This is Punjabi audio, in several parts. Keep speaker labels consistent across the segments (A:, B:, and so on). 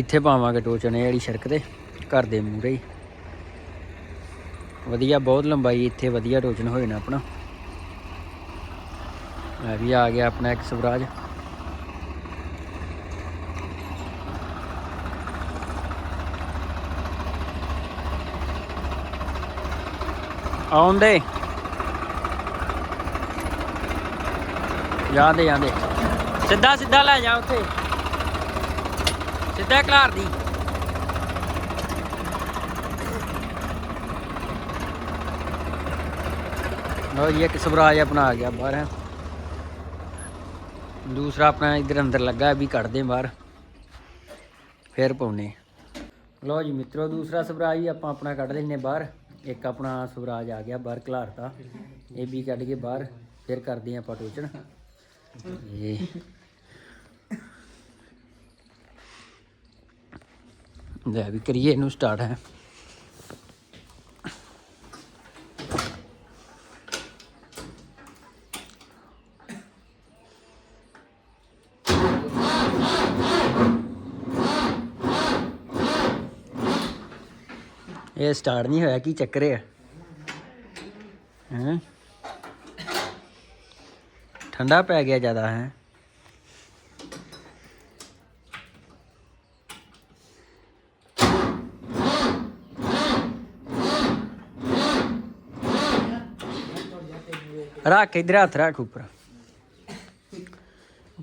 A: ਇੱਥੇ ਪਾਵਾਂਗੇ ਟੋਚਨ ਇਹ ਵਾਲੀ ਸੜਕ ਤੇ, ਘਰ ਦੇ ਮੂਹਰੇ ਹੀ। ਵਧੀਆ, ਬਹੁਤ ਲੰਬਾਈ ਇੱਥੇ, ਵਧੀਆ ਟੋਚਨ ਹੋਏ ਨਾ ਆਪਣਾ। ਇਹ ਵੀ ਆ ਗਿਆ ਆਪਣਾ ਇੱਕ ਸਵਰਾਜ। ਆਉਂਦੇ ਜਾਂਦੇ ਜਾਂਦੇ। ਸਿੱਧਾ ਸਿੱਧਾ ਲੈ ਜਾ ਉੱਥੇ। ਸਿੱਧਾ ਘਲਾਰ ਦੀ। ਲੋ ਜੀ, ਇੱਕ ਸਵਰਾਜ ਆਪਣਾ ਆ ਗਿਆ ਬਾਹਰ। ਦੂਸਰਾ ਆਪਣਾ ਇਧਰ ਅੰਦਰ ਲੱਗਾ ਵੀ ਕੱਢਦੇ ਬਾਹਰ। ਫੇਰ ਪਾਉਨੇ ਲੋ ਜੀ, ਮਿੱਤਰੋ, ਦੂਸਰਾ ਸਵਰਾਜ ਹੀ ਆਪਾਂ ਆਪਣਾ ਕੱਢ ਲੈਨੇ ਬਾਹਰ। ਇੱਕ ਆਪਣਾ ਸਵਰਾਜ ਆ ਗਿਆ ਬਾਹਰ ਘਲਾਰਤਾ ਇਹ ਵੀ ਕੱਢ ਕੇ ਬਾਹਰ, ਫਿਰ ਕਰਦੇ ਆਪਾਂ ਟੋਚਣ। ਇਹ ਲੈ ਵੀ ਕਰੀਏ, ਇਹਨੂੰ ਸਟਾਰਟ ਹੈ। ਇਹ ਸਟਾਰਟ ਨਹੀਂ ਹੋਇਆ, ਕੀ ਚੱਕਰ ਹੈ? ਹੈਂ? ਠੰਡਾ ਪੈ ਗਿਆ ਜ਼ਿਆਦਾ, ਹੈ? ਰੱਖ ਇਧਰ ਹੱਥ ਰੱਖ ਉੱਪਰ।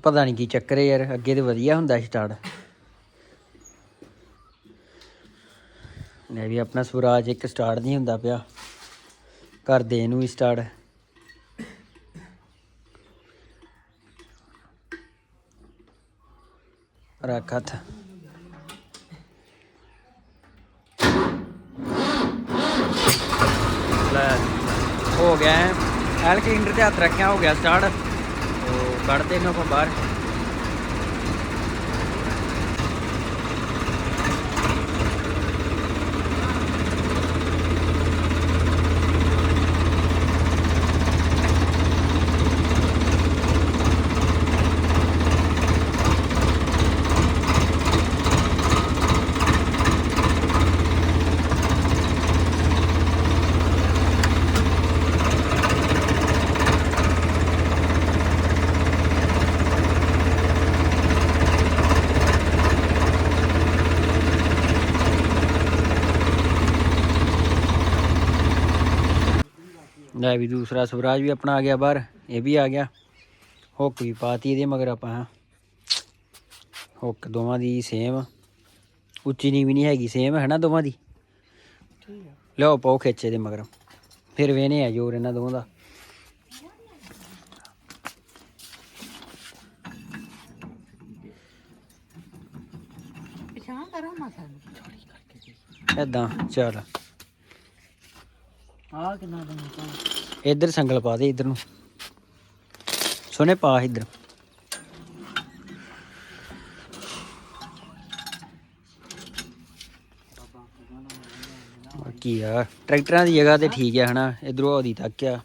A: ਪਤਾ ਨਹੀਂ ਕੀ ਚੱਕਰ ਹੈ ਯਾਰ, ਅੱਗੇ ਤੇ ਵਧੀਆ ਹੁੰਦਾ ਸਟਾਰਟ। ਨੇ ਵੀ ਆਪਣਾ ਸਵਰਾਜ ਇੱਕ ਸਟਾਰਟ ਨਹੀਂ ਹੁੰਦਾ ਪਿਆ। ਘਰ ਦੇ ਇਹਨੂੰ ਵੀ ਸਟਾਰਟ। ਰੱਖ ਹੱਥ। ਲੈ, ਹੋ ਗਿਆ ਐਲ ਕੇ ਇੰਡਰ ਤੇ ਹੱਥ ਰੱਖਿਆ ਹੋ ਗਿਆ ਸਟਾਰਟ। ਉਹ ਕੱਢਦੇ ਇਹਨੂੰ ਆਪਾਂ ਬਾਹਰ। ਲੈ ਵੀ ਦੂਸਰਾ ਸਵਰਾਜ ਵੀ ਆਪਣਾ ਆ ਗਿਆ ਬਾਹਰ ਇਹ ਵੀ ਆ ਗਿਆ। ਹੁੱਕ ਵੀ ਪਾਤੀ ਇਹਦੇ ਮਗਰ ਆਪਾਂ ਹਾਂ। ਹੁੱਕ ਦੋਵਾਂ ਦੀ ਸੇਮ ਉੱਚੀ ਨੀਵੀਂ ਨਹੀਂ ਹੈਗੀ ਸੇਮ ਹੈ ਨਾ ਦੋਵਾਂ ਦੀ? ਲਿਓ ਪਾਓ ਖਿੱਚੇ ਦੇ ਮਗਰ। ਫਿਰ ਵੇਨੇ ਆ ਜੋਰ ਇਹਨਾਂ ਦੋਵਾਂ ਦਾ।
B: ਪਛਾਣ ਕਰੋ ਮਾਸਾ
A: ਚੱਲ।
B: ਆ ਕਿੰਨਾ ਦਿਨ ਤੋਂ
A: ਇੱਧਰ ਸੰਗਲ ਪਾ ਦੇ ਇੱਧਰ ਨੂੰ। ਸੋਨੇ ਪਾ ਇੱਧਰ। ਬਾਕੀ ਆ? ਟਰੈਕਟਰਾਂ ਦੀ ਜਗ੍ਹਾ ਤੇ ਠੀਕ ਹੈ ਹਨਾ ਇਧਰੋਂ ਉਹਦੀ ਤੱਕ ਆ।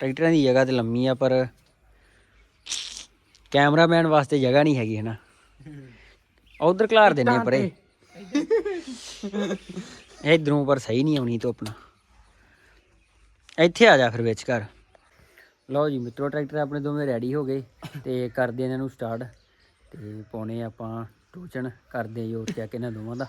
A: ਟਰੈਕਟਰਾਂ ਦੀ ਜਗ੍ਹਾ ਤੇ ਲੰਮੀ ਆ ਪਰ ਕੈਮਰਾਮੈਨ ਵਾਸਤੇ ਜਗ੍ਹਾ ਨਹੀਂ ਹੈਗੀ ਹਨਾ। ਉਧਰ ਖਲਾਰ ਦਿੰਨੇ ਪਰੇ। ਇਧਰੋਂ ਪਰ ਸਹੀ ਨਹੀਂ ਆਉਣੀ ਤੋਂ ਆਪਣਾ ਇੱਥੇ ਆ ਜਾ ਫਿਰ ਵਿੱਚ ਘਰ। ਲਓ ਜੀ ਮਿੱਤਰੋ, ਟਰੈਕਟਰ ਆਪਣੇ ਦੋਵੇਂ ਰੈਡੀ ਹੋ ਗਏ ਤੇ ਕਰਦੇ ਇਹਨਾਂ ਨੂੰ ਸਟਾਰਟ ਤੇ ਪਾਉਣੇ ਆਪਾਂ ਟੋਚਨ ਕਰਦੇ ਜੋ ਚੈੱਕ ਇਹਨਾਂ ਦੋਵਾਂ ਦਾ।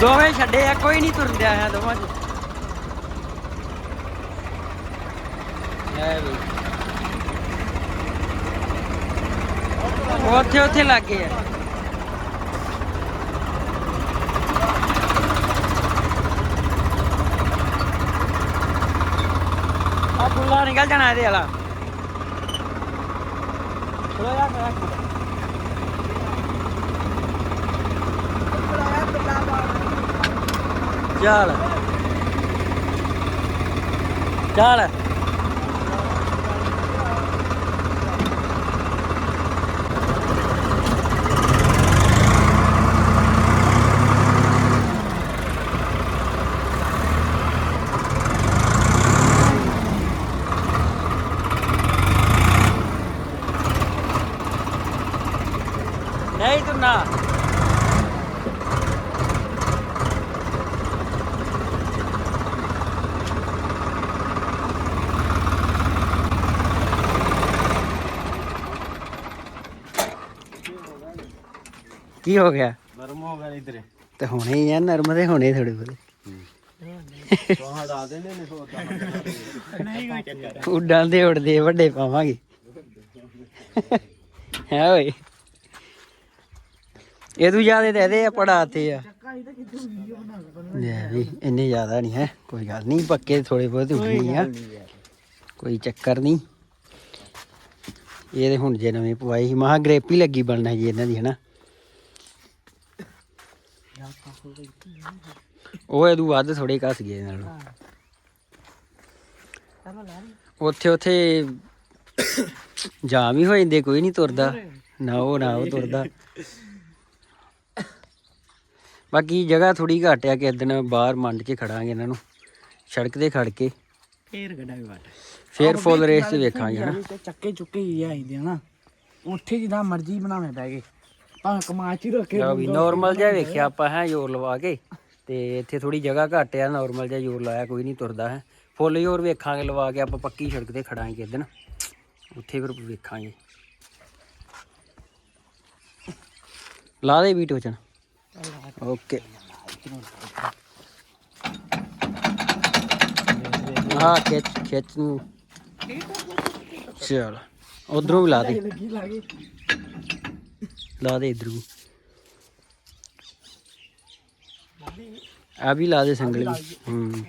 A: ਦੋਵੇਂ ਛੱਡੇ ਆ, ਕੋਈ ਨਹੀਂ ਤੁਰਦਿਆ ਹੈ ਦੋਵਾਂ ਚ। ਉਹ ਉੱਥੇ ਉੱਥੇ ਲੱਗ ਗਏ ਆ। ਆ ਬੁੱਲਾ ਨਿਕਲ ਜਾਣਾ ਇਹਦੇ ਵਾਲਾ। ਚਲੋ ਯਾਰ ਚੱਲ। ਚੱਲ ਨਹੀਂ ਤੂੰ ਨਾ ਕੀ ਹੋ ਗਿਆ?
B: ਨਰਮ ਹੋ ਗਿਆ ਇਧਰ।
A: ਤੇ ਹੁਣੇ ਹੀ ਆ ਨਰਮ ਦੇ ਹੁਣੇ ਥੋੜੇ ਬੋਲੇ
B: ਤੋਂ ਹਟਾ ਦੇਣੇ ਨੇ ਸੋਤਾ ਨਹੀਂ ਕੋਈ ਚੱਕਰ
A: ਉੱਡਾਂ ਦੇ ਉੜਦੇ ਵੱਡੇ ਪਾਵਾਂਗੇ। ਹੈ ਓਏ। ਇਹ ਤੂੰ ਜਿਆਦੇ ਦੇ ਦੇ ਪੜਾਤੇ ਆ। ਲੈ ਵੀ ਇੰਨੇ ਜ਼ਿਆਦਾ ਨਹੀਂ ਹੈ ਕੋਈ ਗੱਲ ਨਹੀਂ ਪੱਕੇ ਥੋੜੇ ਬਹੁਤ ਉੱਡਣੀ ਆ। ਕੋਈ ਚੱਕਰ ਨਹੀਂ। ਇਹ ਤੇ ਹੁਣ ਜੇ ਨਵੇਂ ਪਵਾਈ ਸੀ ਮਹਾ ਗ੍ਰੇਪੀ ਲੱਗੀ ਬਣਨਾ ਜੀ ਇਹਨਾਂ ਦੀ ਹਨਾ ਉਹ ਇਹਦੂ ਵੱਧ ਥੋੜੇ ਘਸ ਗਏ ਨਾਲ ਉੱਥੇ ਉੱਥੇ ਜਾਮ ਹੀ ਹੋ ਜਾਂਦੇ ਕੋਈ ਨਹੀਂ ਤੁਰਦਾ। ਨਾ ਉਹ ਨਾ ਉਹ ਤੁਰਦਾ। ਬਾਕੀ ਜਗ੍ਹਾ ਥੋੜੀ ਘੱਟ ਆ ਕਿ ਦਿਨ ਬਾਹਰ ਮੰਡ 'ਚ ਖੜਾਂਗੇ ਇਹਨਾਂ ਨੂੰ। ਸੜਕ ਤੇ ਖੜ ਕੇ।
C: ਫੇਰ ਗੱਡਾ ਵਾਟ।
A: ਫੇਰ ਫੁੱਲ ਰੇਸ ਤੇ ਵੇਖਾਂਗੇ ਹਨਾ
C: ਚੱਕੇ ਚੁੱਕੇ ਹੀ ਆਈਦੇ ਹਨਾ ਉੱਥੇ ਜਿੱਦਾਂ ਮਰਜ਼ੀ ਬਣਾਵੇਂ ਬਹਿ ਗਏ ਭਾਵੇਂ ਕਮਾਚ ਹੀ ਰੱਖੇ
A: ਲਓ ਵੀ ਨਾਰਮਲ ਜਿਹਾ ਵੇਖਿਆ ਆਪਾਂ ਹੈ ਜ਼ੋਰ ਲਵਾ ਕੇ। ਤੇ ਇੱਥੇ ਥੋੜੀ ਜਗ੍ਹਾ ਘੱਟ ਆ ਨਾਰਮਲ ਜਿਹਾ ਜ਼ੋਰ ਲਾਇਆ ਕੋਈ ਨਹੀਂ ਤੁਰਦਾ ਹੈ। ਫੁੱਲ ਜ਼ੋਰ ਵੇਖਾਂਗੇ ਲਵਾ ਕੇ ਆਪਾਂ ਪੱਕੀ ਸੜਕ ਤੇ ਖੜਾਂਗੇ ਕਿਸ ਦਿਨ। ਉੱਥੇ ਫਿਰ ਵੇਖਾਂਗੇ। ਲਾ ਦੇ ਵੀਟੋ ਚ ਓਕੇ ਹਾਂ ਖਿੱਚ ਖਿੱਚ ਨੂੰ। ਚਲ ਉਧਰੋਂ ਵੀ ਲਾ ਦੇ। ਲਾ ਦੇ ਇਧਰ ਵੀ ਆ ਵੀ ਲਾ ਦੇ ਸੰਗਲ ਵੀ। ਹੂੰ।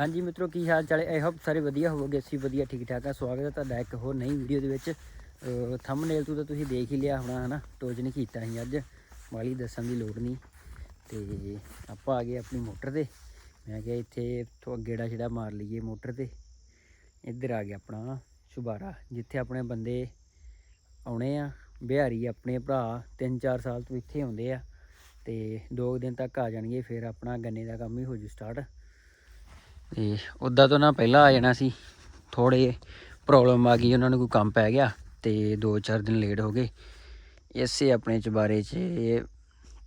A: ਹਾਂਜੀ ਮਿੱਤਰੋ, ਕੀ ਹਾਲ ਚਾਲ ਹੈ? ਆਈ ਹੋਪ ਸਾਰੇ ਵਧੀਆ ਹੋਵੋਗੇ, ਅਸੀਂ ਵਧੀਆ ਠੀਕ ਠਾਕ ਆ। ਸਵਾਗਤ ਹੈ ਤੁਹਾਡਾ ਇੱਕ ਹੋਰ ਨਈ ਵੀਡੀਓ ਦੇ ਵਿੱਚ। ਥੰਬਨੇਲ ਤੋਂ ਤਾਂ ਤੁਸੀਂ ਦੇਖ ਹੀ ਲਿਆ ਹੋਣਾ, ਹਨਾ? ਟੋਜ ਨਹੀਂ ਕੀਤਾ ਸੀ ਅੱਜ। ਵਾਲੀ ਦੱਸਣ ਦੀ ਲੋੜ ਨਹੀਂ। ਤੇ ਆਪਾਂ ਆ ਗਏ ਆਪਣੀ ਮੋਟਰ ਤੇ। ਮੈਂ ਕਿਹਾ ਇੱਥੇ ਤੋਂ ਗੇੜਾ ਛੇੜਾ ਮਾਰ ਲਈਏ ਮੋਟਰ ਤੇ। ਇੱਧਰ ਆ ਗਿਆ ਆਪਣਾ। ਸ਼ੁਬਾਰਾ ਜਿੱਥੇ ਆਪਣੇ ਬੰਦੇ ਆਉਣੇ ਆ, ਬਿਹਾਰੀ ਆਪਣੇ ਭਰਾ 3-4 ਸਾਲ ਤੋਂ ਇੱਥੇ ਆਉਂਦੇ ਆ ਤੇ ਦੋ ਕੁ ਦਿਨ ਤੱਕ ਆ ਜਾਣਗੇ, ਫਿਰ ਆਪਣਾ ਗੰਨੇ ਦਾ ਕੰਮ ਹੀ ਹੋ ਜੂ ਸਟਾਰਟ ਤੇ ਉੱਦਾਂ ਤੋਂ ਨਾ ਪਹਿਲਾਂ ਆ ਜਾਣਾ ਸੀ ਥੋੜੇ ਪ੍ਰੋਬਲਮ ਆ ਗਈ, ਉਹਨਾਂ ਨੂੰ ਕੋਈ ਕੰਮ ਪੈ ਗਿਆ ਤੇ 2-4 ਦਿਨ ਲੇਟ ਹੋ ਗਏ। ਇਸੇ ਆਪਣੇ ਚਬਾਰੇ 'ਚ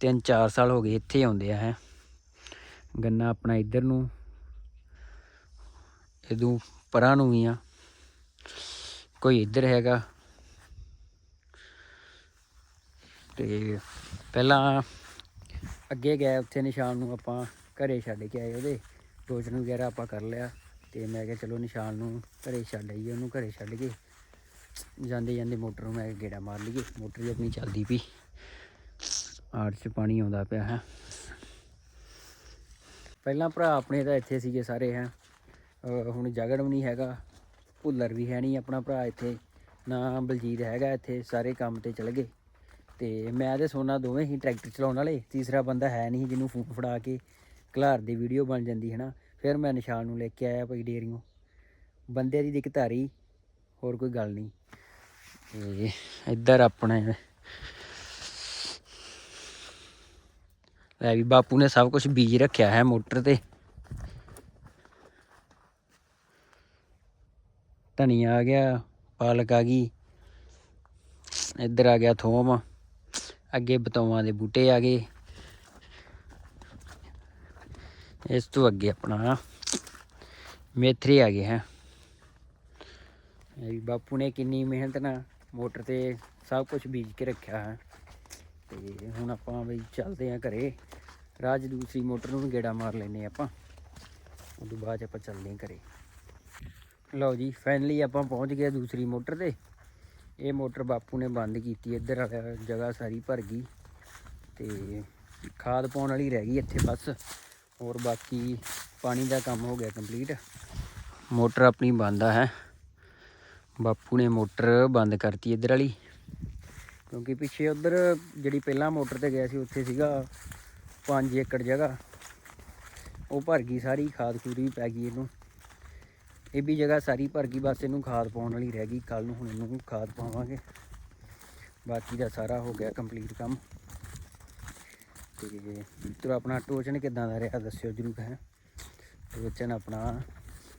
A: 3-4 ਸਾਲ ਹੋ ਗਏ ਇੱਥੇ ਆਉਂਦੇ ਆ ਹੈ। ਗੰਨਾ ਆਪਣਾ ਇੱਧਰ ਨੂੰ ਇਦੋਂ ਪਰਾਂ ਨੂੰ ਵੀ ਆ। ਕੋਈ ਇੱਧਰ ਹੈਗਾ। ਤੇ ਪਹਿਲਾਂ ਅੱਗੇ ਗਏ ਉੱਥੇ ਨਿਸ਼ਾਨ ਨੂੰ ਆਪਾਂ ਘਰੇ ਛੱਡ ਕੇ ਆਏ ਉਹਦੇ। ਟੋਚਨ ਵਗੈਰਾ ਆਪਾਂ ਕਰ ਲਿਆ। ਤੇ ਮੈਂ ਕਿਹਾ ਚਲੋ ਨਿਸ਼ਾਨ ਨੂੰ ਘਰੇ ਛੱਡ ਆਈਏ, ਉਹਨੂੰ ਘਰੇ ਛੱਡ ਕੇ। ਜਾਂਦੇ ਜਾਂਦੇ ਮੋਟਰ ਨੂੰ ਮੈਂ ਗੇੜਾ ਮਾਰ ਲਈਏ। ਮੋਟਰ ਵੀ ਆਪਣੀ ਚੱਲਦੀ ਪਈ। ਆੜ 'ਚ ਪਾਣੀ ਆਉਂਦਾ ਪਿਆ ਹੈ। ਪਹਿਲਾਂ ਭਰਾ ਆਪਣੇ ਤਾਂ ਇੱਥੇ ਸੀਗੇ ਸਾਰੇ ਹੈ। ਹੁਣ ਜਗੜ ਵੀ ਨਹੀਂ ਹੈਗਾ। ਭੁੱਲਰ ਵੀ ਹੈ ਨਹੀਂ, ਆਪਣਾ ਭਰਾ ਇੱਥੇ, ਨਾ ਬਲਜੀਤ ਹੈਗਾ ਇੱਥੇ, ਸਾਰੇ ਕੰਮ ਤੇ ਚਲੇ ਗਏ। ਤੇ ਮੈਂ ਤੇ ਸੋਨਾ ਦੋਵੇਂ ਹੀ ਟਰੈਕਟਰ ਚਲਾਉਣ ਵਾਲੇ, ਤੀਸਰਾ ਬੰਦਾ ਹੈ ਨਹੀਂ ਜਿਹਨੂੰ ਫੂਕ ਫੜਾ ਕੇ ਘਲਾਰ ਦੀ ਵੀਡੀਓ ਬਣ ਜਾਂਦੀ ਹੈ ਨਾ ਫਿਰ ਮੈਂ ਨਿਸ਼ਾਨ ਨੂੰ ਲੈ ਕੇ ਆਇਆ ਭਾਈ ਡੇਰੀਓਂ। ਬੰਦੇ ਦੀ ਦਿੱਕਤ ਆ ਰਹੀ ਹੋਰ ਕੋਈ ਗੱਲ ਨਹੀਂ। ਤੇ ਇੱਧਰ ਆਪਣੇ ਲੈ ਵੀ ਬਾਪੂ ਨੇ ਸਭ ਕੁਝ ਬੀਜ ਰੱਖਿਆ ਹੈ ਮੋਟਰ ਤੇ। ਧਨੀਆ ਆ ਗਿਆ, ਪਾਲਕ ਆ ਗਈ, ਇੱਧਰ ਆ ਗਿਆ ਥੋਮ, ਅੱਗੇ ਬਤੌਆਂ ਦੇ ਬੂਟੇ ਆ ਗਏ। ਇਸ ਤੋਂ ਅੱਗੇ ਆਪਣਾ ਮੇਥਰੇ ਆ ਗਏ ਹੈ। ਇਹ ਵੀ ਬਾਪੂ ਨੇ ਕਿੰਨੀ ਮਿਹਨਤ ਨਾਲ ਮੋਟਰ ਤੇ ਸਭ ਕੁਝ ਬੀਜ ਕੇ ਰੱਖਿਆ ਹੈ। ਤੇ ਹੁਣ ਆਪਾਂ ਬਈ ਚੱਲਦੇ ਆਂ ਘਰੇ। ਰਾਜ ਦੂਸਰੀ ਮੋਟਰ ਨੂੰ ਵੀ ਗੇੜਾ ਮਾਰ ਲੈਨੇ ਆਪਾਂ। ਉਦੋਂ ਬਾਅਦ ਆਪਾਂ ਚੱਲਦੇ ਆਂ ਘਰੇ। ਲਓ ਜੀ ਫਾਈਨਲੀ ਆਪਾਂ ਪਹੁੰਚ ਗਏ ਦੂਸਰੀ ਮੋਟਰ ਤੇ। ਇਹ ਮੋਟਰ ਬਾਪੂ ਨੇ ਬੰਦ ਕੀਤੀ, ਇੱਧਰ ਜਗ੍ਹਾ ਸਾਰੀ ਭਰ ਗਈ। ਤੇ ਖਾਦ ਪਾਉਣ ਵਾਲੀ ਰਹਿ ਗਈ ਇੱਥੇ ਬਸ। ਹੋਰ ਬਾਕੀ ਪਾਣੀ ਦਾ ਕੰਮ ਹੋ ਗਿਆ ਕੰਪਲੀਟ ਮੋਟਰ ਆਪਣੀ ਬੰਦ ਆ, ਹੈ। ਬਾਪੂ ਨੇ ਮੋਟਰ ਬੰਦ ਕਰਤੀ ਇੱਧਰ ਵਾਲੀ। ਕਿਉਂਕਿ ਪਿੱਛੇ ਉਧਰ ਜਿਹੜੀ ਪਹਿਲਾਂ ਮੋਟਰ ਤੇ ਗਿਆ ਸੀ, ਉੱਥੇ ਸੀਗਾ 5 ਏਕੜ ਜਗ੍ਹਾ। ਉਹ ਭਰ ਗਈ ਸਾਰੀ, ਖਾਦ ਖੂਦ ਵੀ ਪੈ ਗਈ ਇਹਨੂੰ। ਇਹ ਵੀ ਜਗ੍ਹਾ ਸਾਰੀ ਭਰ ਗਈ, ਬਸ ਇਹਨੂੰ ਖਾਦ ਪਾਉਣ ਵਾਲੀ ਰਹਿ ਗਈ। ਕੱਲ ਨੂੰ ਹੁਣ ਇਹਨੂੰ ਖਾਦ ਪਾਵਾਂਗੇ। ਬਾਕੀ ਦਾ ਸਾਰਾ ਹੋ ਗਿਆ ਕੰਪਲੀਟ ਕੰਮ। ਤੇ ਮਿੱਤਰੋ ਆਪਣਾ ਟੋਚਨ ਕਿਦਾਂ ਦਾ ਰਿਹਾ ਦੱਸਿਓ ਜਰੂਰ ਹੈ। ਟੋਚਨ ਆਪਣਾ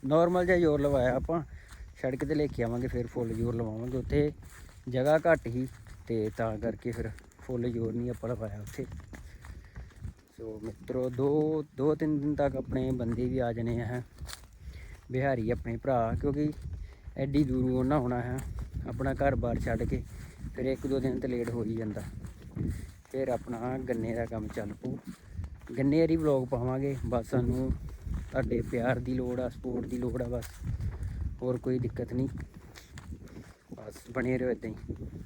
A: ਨਾਰਮਲ ਜਿਹਾ ਜ਼ੋਰ ਲਵਾਇਆ ਆਪਾਂ। ਸੜਕ ਤੇ ਲੈ ਕੇ ਆਵਾਂਗੇ, ਫਿਰ ਫੁੱਲ ਜ਼ੋਰ ਲਵਾਵਾਂਗੇ। ਉੱਥੇ ਜਗ੍ਹਾ ਘੱਟ ਹੀ ਤੇ ਤਾਂ ਕਰਕੇ ਫਿਰ ਫੁੱਲ ਜ਼ੋਰ ਨਹੀਂ ਆਪਾਂ ਲਵਾਇਆ ਉੱਥੇ। ਸੋ ਮਿੱਤਰੋ, ਦੋ ਦੋ ਤਿੰਨ ਦਿਨ ਤੱਕ ਆਪਣੇ ਬੰਦੇ ਵੀ ਆ ਜਾਣੇ ਹੈ ਬਿਹਾਰੀ ਆਪਣੇ ਭਰਾ, ਕਿਉਂਕਿ ਐਡੀ ਦੂਰੋਂ ਉਹਨਾਂ ਹੋਣਾ ਹੈ, ਆਪਣਾ ਘਰ-ਬਾਰ ਛੱਡ ਕੇ, ਫਿਰ ਇੱਕ ਦੋ ਦਿਨ ਤੇ ਲੇਟ ਹੋ ਹੀ ਜਾਂਦਾ। ਫਿਰ ਆਪਣਾ ਗੰਨੇ ਦਾ ਕੰਮ ਚੱਲ ਪਊ। ਗੰਨੇ ਵਾਲੀ ਵਲੌਗ ਪਾਵਾਂਗੇ, ਬਸ ਸਾਨੂੰ ਤੁਹਾਡੇ ਪਿਆਰ ਦੀ ਲੋੜ ਆ ਸਪੋਰਟ ਦੀ ਲੋੜ ਆ, ਬਸ। ਹੋਰ ਕੋਈ ਦਿੱਕਤ ਨਹੀਂ। ਬਸ ਬਣੇ ਰਹੋ ਇਦਾਂ ਹੀ।